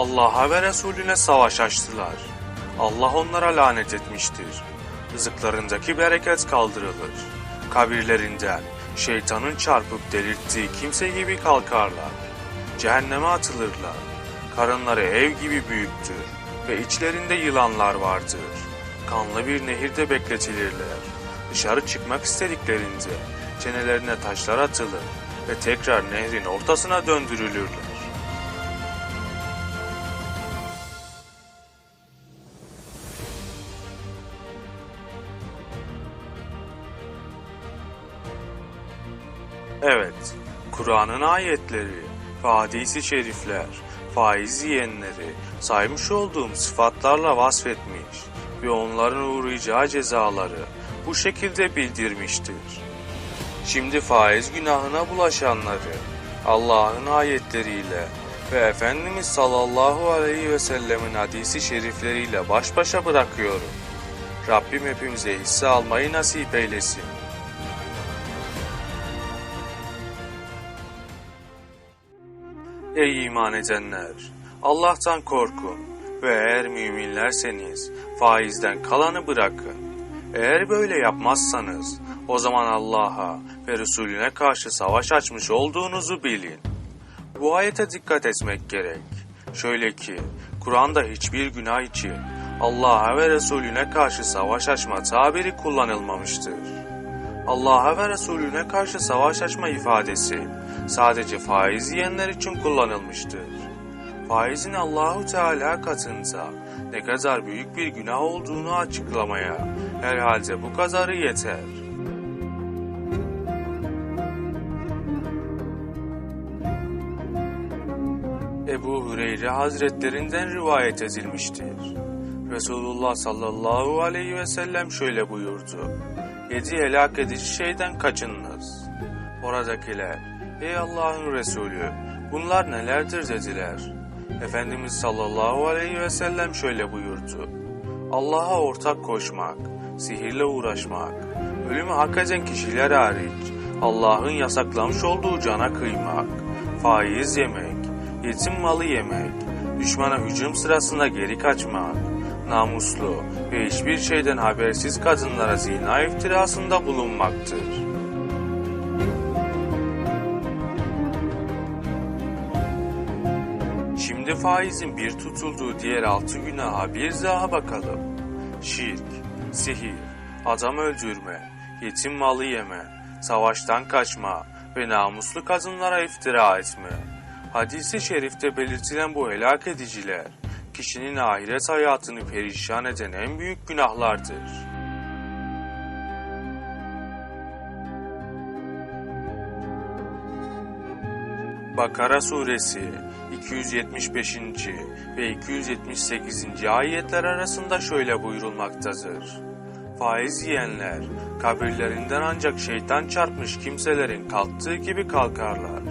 Allah'a ve Resulüne savaş açtılar. Allah onlara lanet etmiştir. Rızıklarındaki bereket kaldırılır. Kabirlerinden şeytanın çarpıp delirttiği kimse gibi kalkarlar. Cehenneme atılırlar. Karınları ev gibi büyüktür ve içlerinde yılanlar vardır. Kanlı bir nehirde bekletilirler. Dışarı çıkmak istediklerinde çenelerine taşlar atılır ve tekrar nehrin ortasına döndürülürler. Evet, Kur'an'ın ayetleri hadisi şerifler, faiz yiyenleri saymış olduğum sıfatlarla vasfetmiş ve onların uğrayacağı cezaları bu şekilde bildirmiştir. Şimdi faiz günahına bulaşanları Allah'ın ayetleriyle ve Efendimiz sallallahu aleyhi ve sellemin hadisi şerifleriyle baş başa bırakıyorum. Rabbim hepimize hisse almayı nasip eylesin. Ey iman edenler! Allah'tan korkun ve eğer müminlerseniz faizden kalanı bırakın. Eğer böyle yapmazsanız o zaman Allah'a ve Resulüne karşı savaş açmış olduğunuzu bilin. Bu ayete dikkat etmek gerek. Şöyle ki, Kur'an'da hiçbir günah için Allah'a ve Resulüne karşı savaş açma tabiri kullanılmamıştır. Allah'a ve Resulüne karşı savaş açma ifadesi sadece faiz yiyenler için kullanılmıştır. Faizin Allahu Teala katında ne kadar büyük bir günah olduğunu açıklamaya herhalde bu kadarı yeter. Ebu Hüreyre Hazretlerinden rivayet edilmiştir. Resulullah sallallahu aleyhi ve sellem şöyle buyurdu. Yedi helak edici şeyden kaçınınız. Oradakiler, ey Allah'ın Resulü, bunlar nelerdir dediler. Efendimiz sallallahu aleyhi ve sellem şöyle buyurdu. Allah'a ortak koşmak, sihirle uğraşmak, ölümü hak eden kişiler hariç, Allah'ın yasaklamış olduğu cana kıymak, faiz yemek, yetim malı yemek, düşmana hücum sırasında geri kaçmak, namuslu ve hiçbir şeyden habersiz kadınlara zina iftirasında bulunmaktır. Şimdi faizin bir tutulduğu diğer altı günaha bir daha bakalım. Şirk, sihir, adam öldürme, yetim malı yeme, savaştan kaçma ve namuslu kadınlara iftira etme. Hadisi şerifte belirtilen bu helak ediciler, kişinin ahiret hayatını perişan eden en büyük günahlardır. Bakara suresi 275. ve 278. ayetler arasında şöyle buyurulmaktadır. Faiz yiyenler kabirlerinden ancak şeytan çarpmış kimselerin kalktığı gibi kalkarlar.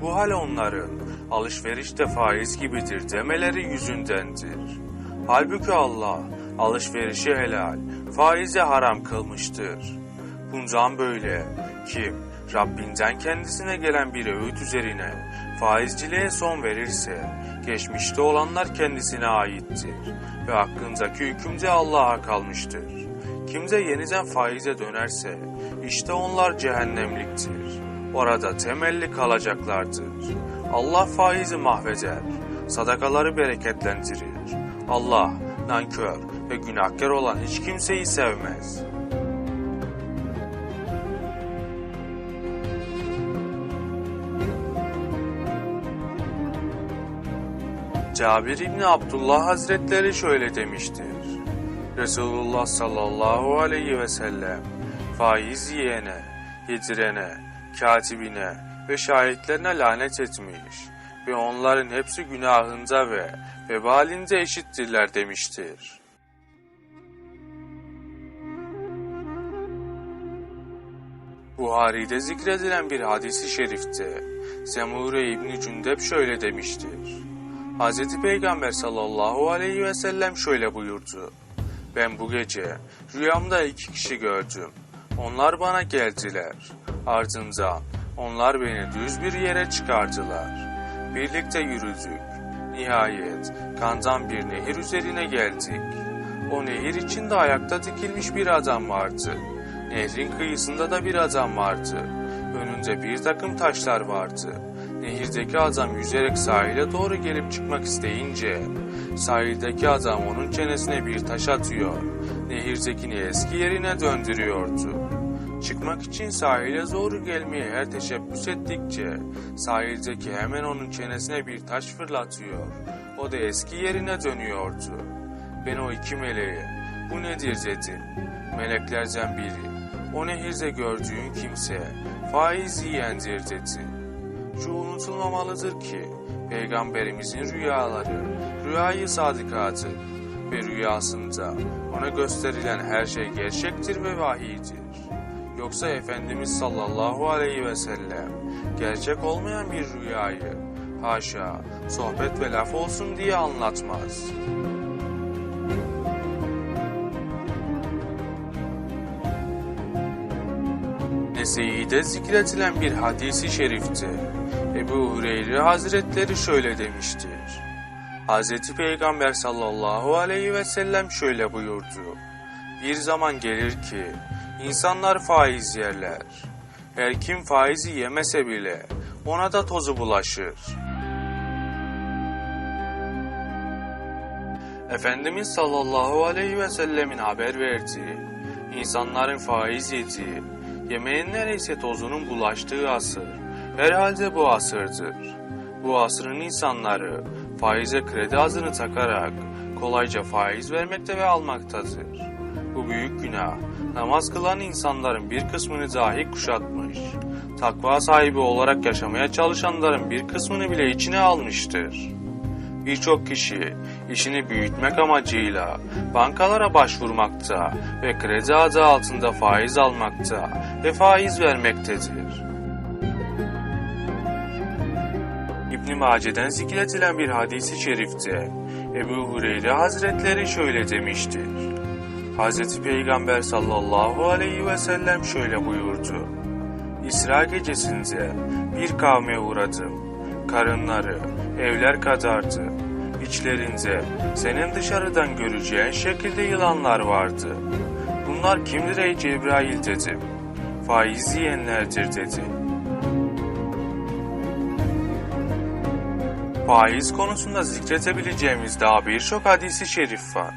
Bu hal onların alışverişte faiz gibidir demeleri yüzündendir. Halbuki Allah alışverişi helal, faize haram kılmıştır. Bundan böyle kim Rabbinden kendisine gelen bir öğüt üzerine faizciliğe son verirse geçmişte olanlar kendisine aittir ve hakkındaki hüküm de Allah'a kalmıştır. Kimse yeniden faize dönerse işte onlar cehennemliktir. Orada temelli kalacaklardır. Allah faizi mahveder, sadakaları bereketlendirir. Allah nankör ve günahkar olan hiç kimseyi sevmez. Cabir İbni Abdullah Hazretleri şöyle demiştir. Resulullah sallallahu aleyhi ve sellem faiz yiyene, yedirene, katibine ve şahitlerine lanet etmiş ve onların hepsi günahında ve vebalinde eşittirler demiştir. Buhari'de zikredilen bir hadisi şerifte Semure İbni Cündep şöyle demiştir. Hz. Peygamber sallallahu aleyhi ve sellem şöyle buyurdu. Ben bu gece rüyamda iki kişi gördüm. Onlar bana geldiler. Ardından onlar beni düz bir yere çıkardılar. Birlikte yürüdük. Nihayet kandan bir nehir üzerine geldik. O nehir içinde ayakta dikilmiş bir adam vardı. Nehrin kıyısında da bir adam vardı. Önünde bir takım taşlar vardı. Nehirdeki adam yüzerek sahile doğru gelip çıkmak isteyince sahildeki adam onun çenesine bir taş atıyor. Nehirdekini eski yerine döndürüyordu. Çıkmak için sahile doğru gelmeye her teşebbüs ettikçe sahildeki hemen onun çenesine bir taş fırlatıyor. O da eski yerine dönüyordu. Ben o iki meleğe bu nedir dedim. Meleklerden biri o nehirde gördüğün kimse faiz yiyendir dedi. Şu unutulmamalıdır ki peygamberimizin rüyaları rüyayı sadıkadır ve rüyasında ona gösterilen her şey gerçektir ve vahiydir. Yoksa Efendimiz sallallahu aleyhi ve sellem gerçek olmayan bir rüyayı haşa sohbet ve laf olsun diye anlatmaz. Nese'de zikredilen bir hadisi şerifte Ebu Hureyre Hazretleri şöyle demiştir. Hazreti Peygamber sallallahu aleyhi ve sellem şöyle buyurdu. Bir zaman gelir ki insanlar faiz yerler. Her kim faizi yemese bile ona da tozu bulaşır. Efendimiz sallallahu aleyhi ve sellemin haber verdiği, insanların faiz yediği, yemeğin neredeyse tozunun bulaştığı asır, herhalde bu asırdır. Bu asrın insanları faize kredi azını takarak kolayca faiz vermekte ve almaktadır. Bu büyük günah, namaz kılan insanların bir kısmını dahi kuşatmış, takva sahibi olarak yaşamaya çalışanların bir kısmını bile içine almıştır. Birçok kişi işini büyütmek amacıyla bankalara başvurmakta ve kredi adı altında faiz almakta ve faiz vermektedir. İbn Mace'den zikredilen bir hadisi şerifte Ebu Hureyre Hazretleri şöyle demiştir. Hazreti Peygamber sallallahu aleyhi ve sellem şöyle buyurdu. İsra gecesinde bir kavme uğradım. Karınları evler kadardı. İçlerinde senin dışarıdan göreceğin şekilde yılanlar vardı. Bunlar kimdir ey Cebrail dedim. Faiz yiyenlerdir dedi. Faiz konusunda zikretebileceğimiz daha birçok hadisi şerif var.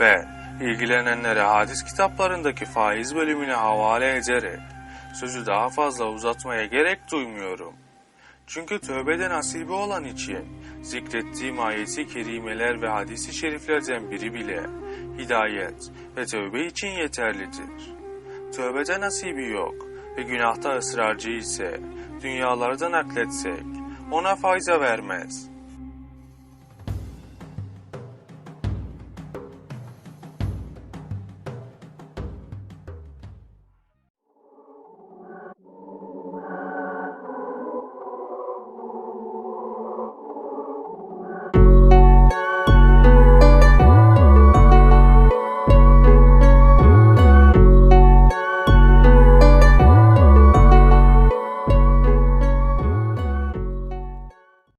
Ve ilgilenenlere hadis kitaplarındaki faiz bölümüne havale ederek sözü daha fazla uzatmaya gerek duymuyorum. Çünkü tövbede nasibi olan için zikrettiğim ayeti kerimeler ve hadisi şeriflerden biri bile hidayet ve tövbe için yeterlidir. Tövbede nasibi yok ve günahta ısrarcı ise dünyalardan nakletsek ona fayda vermez.